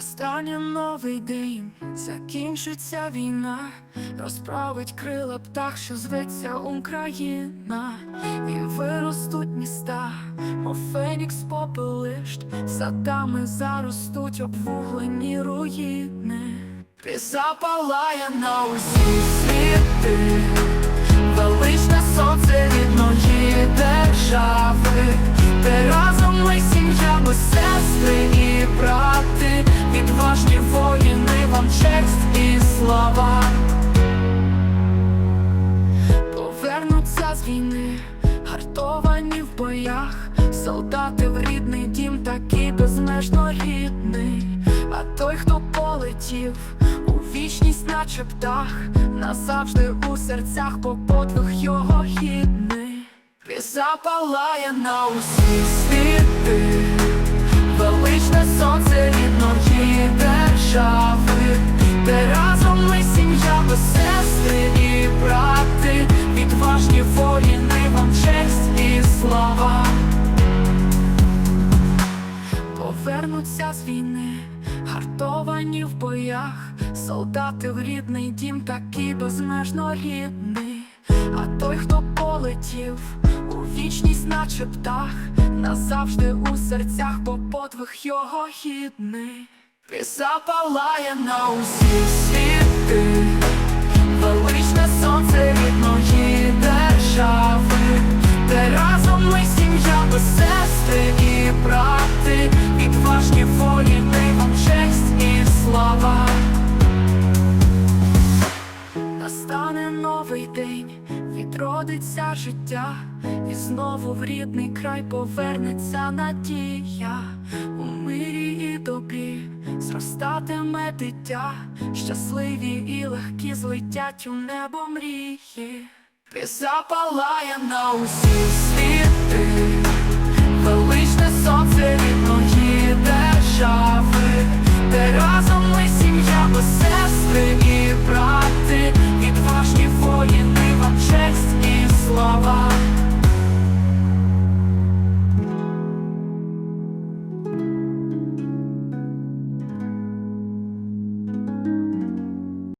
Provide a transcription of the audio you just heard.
Настане новий день, закінчиться війна, розправить крила птах, що зветься Україна, і виростуть міста, мов фенікс попелищ, садами заростуть обвуглені руїни, і запалає на усі світи, і слава. Повернуться з війни, гартовані в боях, солдати в рідний дім, такий безмежно рідний. А той, хто полетів у вічність, наче птах, назавжди у серцях, бо подвиг його гідний, і запалає на усі світи, відважні воїни, вам честь слава. Повернуться з війни, гартовані в боях, солдати в рідний дім, такий безмежно рідний. А той, хто полетів у вічність, наче птах, назавжди у серцях, бо подвиг його гідний, і запалає на усі світи, величне сонце Настане новий день, відродиться життя, і знову в рідний край повернеться надія. У мирі і добрі зростатиме дитя, щасливі і легкі злетять у небо мрії, і запалає на усі світи,